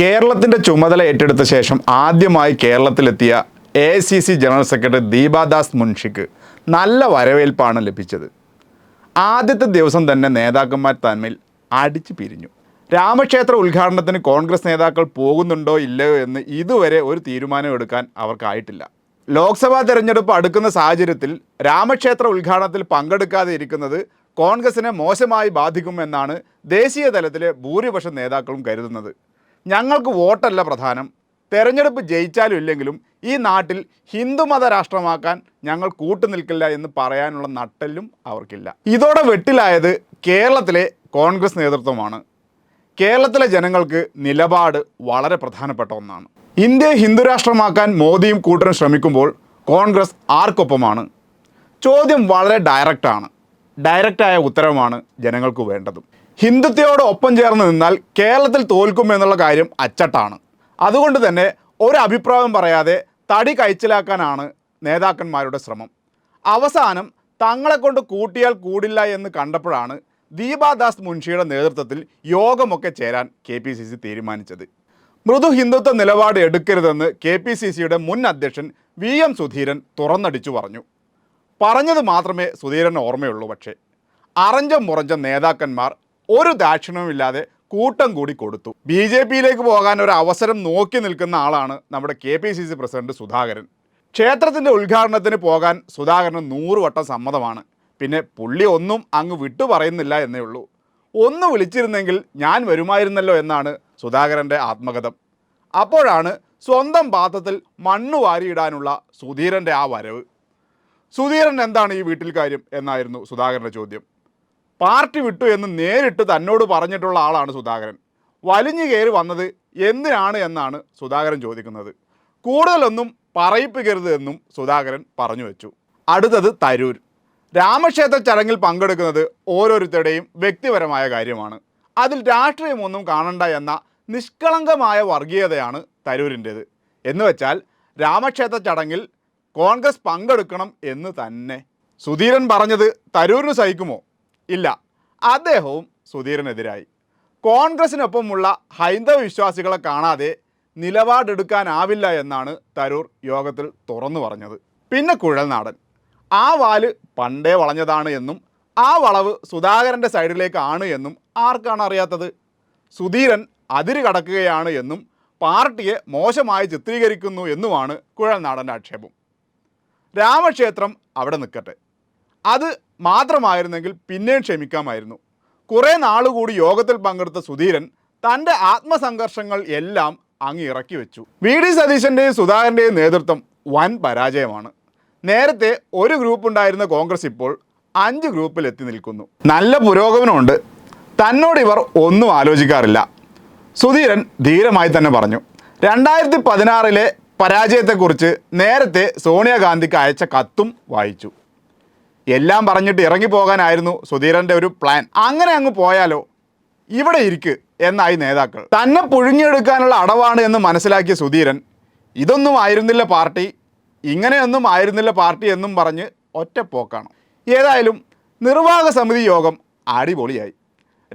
കേരളത്തിന്റെ ചുമതല ഏറ്റെടുത്ത ശേഷം ആദ്യമായി കേരളത്തിലെത്തിയ A C C general secretary Deepa Das മുൻഷിക്ക് നല്ല വരവേൽപ്പാണ് ലഭിച്ചത്. ആദ്യത്തെ ദിവസം തന്നെ നേതാക്കന്മാർ തമ്മിൽ അടിച്ചു പിരിഞ്ഞു. രാമക്ഷേത്ര ഉദ്ഘാടനത്തിന് കോൺഗ്രസ് നേതാക്കൾ പോകുന്നുണ്ടോ ഇല്ലയോ എന്ന് ഇതുവരെ ഒരു തീരുമാനം എടുക്കാൻ അവർക്കായിട്ടില്ല. ലോക്സഭാ തെരഞ്ഞെടുപ്പ് അടുക്കുന്ന സാഹചര്യത്തിൽ രാമക്ഷേത്ര ഉദ്ഘാടനത്തിൽ പങ്കെടുക്കാതെ ഇരിക്കുന്നത് കോൺഗ്രസിനെ മോശമായി ബാധിക്കുമെന്നാണ് ദേശീയ തലത്തിലെ ഭൂരിപക്ഷം നേതാക്കളും കരുതുന്നത്. ഞങ്ങൾക്ക് വോട്ടല്ല പ്രധാനം. തെരഞ്ഞെടുപ്പ് ജയിച്ചാലും ഇല്ലെങ്കിലും ഈ നാട്ടിൽ ഹിന്ദുമത രാഷ്ട്രമാക്കാൻ ഞങ്ങൾ കൂട്ടുനിൽക്കില്ല എന്ന് പറയാനുള്ള നട്ടെല്ലും അവർക്കില്ല. ഇതോടെ വെട്ടിലായത് കേരളത്തിലെ കോൺഗ്രസ് നേതൃത്വമാണ്. കേരളത്തിലെ ജനങ്ങൾക്ക് നിലപാട് വളരെ പ്രധാനപ്പെട്ട ഒന്നാണ്. ഇന്ത്യയെ ഹിന്ദുരാഷ്ട്രമാക്കാൻ മോദിയും കൂട്ടരും ശ്രമിക്കുമ്പോൾ കോൺഗ്രസ് ആർക്കൊപ്പമാണ്? ചോദ്യം വളരെ ഡയറക്റ്റാണ് ഡയറക്റ്റായ ഉത്തരവാണ് ജനങ്ങൾക്ക് വേണ്ടതും. ഹിന്ദുത്വയോട് ഒപ്പം ചേർന്ന് നിന്നാൽ കേരളത്തിൽ തോൽക്കും എന്നുള്ള കാര്യം അച്ചട്ടാണ്. അതുകൊണ്ട് തന്നെ ഒരു അഭിപ്രായം പറയാതെ തടി കയച്ചിലാക്കാനാണ് നേതാക്കന്മാരുടെ ശ്രമം. അവസാനം തങ്ങളെ കൊണ്ട് കൂട്ടിയാൽ കൂടില്ല എന്ന് കണ്ടപ്പോഴാണ് ദീപാദാസ് മുൻഷിയുടെ നേതൃത്വത്തിൽ യോഗമൊക്കെ ചേരാൻ കെ പി സി സി തീരുമാനിച്ചത്. മൃദു ഹിന്ദുത്വ നിലപാട് എടുക്കരുതെന്ന് കെ പി സി സിയുടെ മുൻ അധ്യക്ഷൻ വി എം സുധീരൻ തുറന്നടിച്ചു പറഞ്ഞു. പറഞ്ഞത് മാത്രമേ സുധീരന് ഓർമ്മയുള്ളൂ പക്ഷേ. അറഞ്ചം മുറഞ്ച നേതാക്കന്മാർ ഒരു ദാക്ഷിണ്യവുമില്ലാതെ കൂട്ടം കൂടി കൊടുത്തു. ബി ജെ പിയിലേക്ക് പോകാൻ ഒരു അവസരം നോക്കി നിൽക്കുന്ന ആളാണ് നമ്മുടെ K P C C president Sudhakaran. ക്ഷേത്രത്തിന്റെ ഉദ്ഘാടനത്തിന് പോകാൻ സുധാകരന് നൂറ് വട്ടം സമ്മതമാണ്. പിന്നെ പുള്ളി ഒന്നും അങ്ങ് വിട്ടു പറയുന്നില്ല എന്നേ ഉള്ളൂ. ഒന്ന് വിളിച്ചിരുന്നെങ്കിൽ ഞാൻ വരുമായിരുന്നല്ലോ എന്നാണ് സുധാകരന്റെ ആത്മകഥം. അപ്പോഴാണ് സ്വന്തം പാത്രത്തിൽ മണ്ണ് വാരിയിടാനുള്ള സുധീരന്റെ ആ വരവ്. സുധീരൻ എന്താണ് ഈ വീട്ടിൽ കാര്യം എന്നായിരുന്നു സുധാകരന്റെ ചോദ്യം. പാർട്ടി വിട്ടു എന്ന് നേരിട്ട് തന്നോട് പറഞ്ഞിട്ടുള്ള ആളാണ് സുധാകരൻ. വലിഞ്ഞു കയറി വന്നത് എന്തിനാണ് എന്നാണ് സുധാകരൻ ചോദിക്കുന്നത്. കൂടുതലൊന്നും പറയിപ്പിക്കരുത് എന്നും സുധാകരൻ പറഞ്ഞു വെച്ചു. അടുത്തത് തരൂർ. രാമക്ഷേത്ര ചടങ്ങിൽ പങ്കെടുക്കുന്നത് ഓരോരുത്തരുടെയും വ്യക്തിപരമായ കാര്യമാണ്. അതിൽ രാഷ്ട്രീയമൊന്നും കാണണ്ട എന്ന നിഷ്കളങ്കമായ വർഗീയതയാണ് തരൂരിന്റേത്. എന്ന് വെച്ചാൽ രാമക്ഷേത്ര ചടങ്ങിൽ കോൺഗ്രസ് പങ്കെടുക്കണം എന്ന് തന്നെ. സുധീരൻ പറഞ്ഞത് തരൂരിന് സഹിക്കുമോ? ഇല്ല. അദ്ദേഹവും സുധീരനെതിരായി കോൺഗ്രസിനൊപ്പമുള്ള ഹൈന്ദവ വിശ്വാസികളെ കാണാതെ നിലപാടെടുക്കാനാവില്ല എന്നാണ് തരൂർ യോഗത്തിൽ തുറന്നു പറഞ്ഞത്. പിന്നെ കുഴൽനാടൻ. ആ വാൽ പണ്ടേ വളഞ്ഞതാണ് എന്നും ആ വളവ് സുധാകരന്റെ സൈഡിലേക്കാണ് എന്നും ആർക്കാണ് അറിയാത്തത്? സുധീരൻ അതിര് കടക്കുകയാണ് എന്നും പാർട്ടിയെ മോശമായി ചിത്രീകരിക്കുന്നു എന്നുമാണ് കുഴൽനാടന്റെ ആക്ഷേപം. രാമക്ഷേത്രം അവിടെ നിൽക്കട്ടെ. അത് മാത്രമായിരുന്നെങ്കിൽ പിന്നെയും ക്ഷമിക്കാമായിരുന്നു. കുറേ നാളുകൂടി യോഗത്തിൽ പങ്കെടുത്ത സുധീരൻ തന്റെ ആത്മസംഘർഷങ്ങൾ എല്ലാം അങ്ങ് ഇറക്കി വെച്ചു. വി. ഡി. സതീശന്റെയും സുധാകരന്റെയും നേതൃത്വം വൻ പരാജയമാണ്. നേരത്തെ ഒരു ഗ്രൂപ്പ് ഉണ്ടായിരുന്ന കോൺഗ്രസ് ഇപ്പോൾ അഞ്ച് ഗ്രൂപ്പിൽ എത്തി നിൽക്കുന്നു. നല്ല പുരോഗമനമുണ്ട്. തന്നോട് ഇവർ ഒന്നും ആലോചിക്കാറില്ല. സുധീരൻ ധീരമായി തന്നെ പറഞ്ഞു. രണ്ടായിരത്തി പതിനാറിലെ പരാജയത്തെക്കുറിച്ച് നേരത്തെ സോണിയാഗാന്ധിക്ക് അയച്ച കത്തും വായിച്ചു. എല്ലാം പറഞ്ഞിട്ട് ഇറങ്ങിപ്പോകാനായിരുന്നു സുധീരന്റെ ഒരു പ്ലാൻ അങ്ങനെ അങ്ങ് പോയാലോ? ഇവിടെ ഇരിക്ക് എന്നായി നേതാക്കൾ. തന്നെ പുഴുങ്ങിയെടുക്കാനുള്ള അടവാണ് എന്ന് മനസ്സിലാക്കിയ സുധീരൻ ഇതൊന്നും ആയിരുന്നില്ല പാർട്ടി. ഇങ്ങനെയൊന്നും ആയിരുന്നില്ല പാർട്ടി എന്നും പറഞ്ഞ് ഒറ്റപ്പോക്കാണ്. ഏതായാലും നിർവാഹക സമിതി യോഗം അടിപൊളിയായി.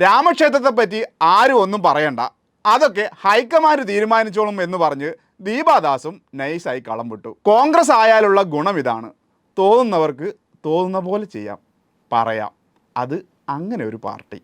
രാമക്ഷേത്രത്തെ പറ്റി ആരും ഒന്നും പറയണ്ട. അതൊക്കെ ഹൈക്കമാൻഡ് തീരുമാനിച്ചോളും എന്ന് പറഞ്ഞ് ദീപാദാസും നൈസായി കളം വിട്ടു. കോൺഗ്രസ് ആയാലുള്ള ഗുണം ഇതാണ്. തോന്നുന്നവർക്ക് തോന്നുന്ന പോലെ ചെയ്യാം. പറയാം. അത് അങ്ങനെ ഒരു പാർട്ടി.